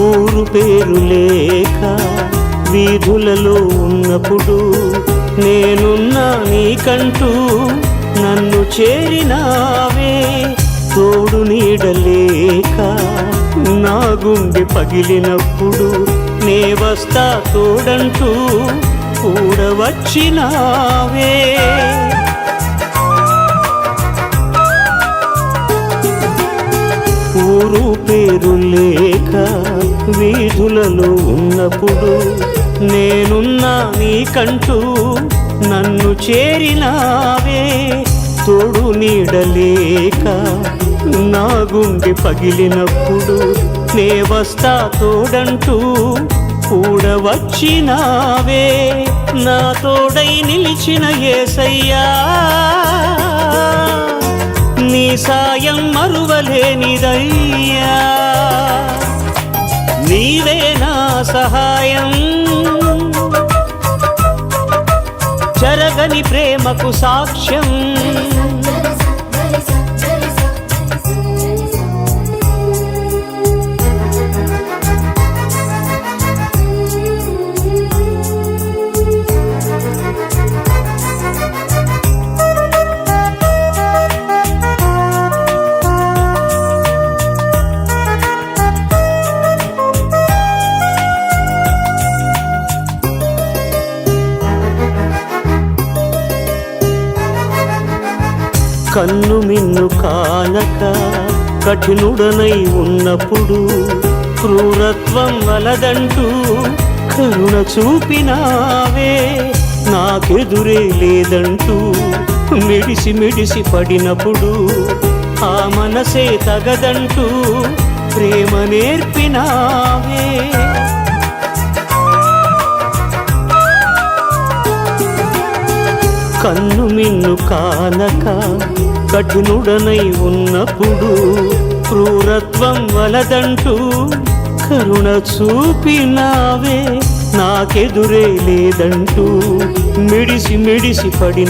ఊరు పేరు లేక వీధులలో ఉన్నప్పుడు నేనున్నా నీకంటూ నన్ను చేరినావే. తోడు నీడలేక నా గుండె పగిలినప్పుడు నే వస్తా తోడంటూ కూడవచ్చినావే ఊరు పేరు లేక వీధులలో ఉన్నప్పుడు నేనున్నా నీకంటూ నన్ను చేరినావే. తోడు నీడలేక నా గుండె పగిలినప్పుడు నే వస్తా తోడంటూ కూడా వచ్చినావే. నా తోడై నిలిచిన ఏసయ్యా నీ సాయం మరువలేనిదయ్యా. నీవే నా సహాయం. జరగని ప్రేమకు సాక్ష్యం. కన్ను మిన్ను కానక కఠినుడనై ఉన్నప్పుడు క్రూరత్వం వలదంటూ కరుణ చూపినావే. నాకెదురే లేదంటూ మిడిసి మిడిసి పడినప్పుడు ఆ మనసే తగదంటూ ప్రేమ నేర్పినావే. కన్ను మిన్ను కానక కఠినుడనై ఉన్నప్పుడు క్రూరత్వం వలదంటూ కరుణ చూపినావే నాకెదురే లేదంటూ మిడిసి మిడిసి పడిన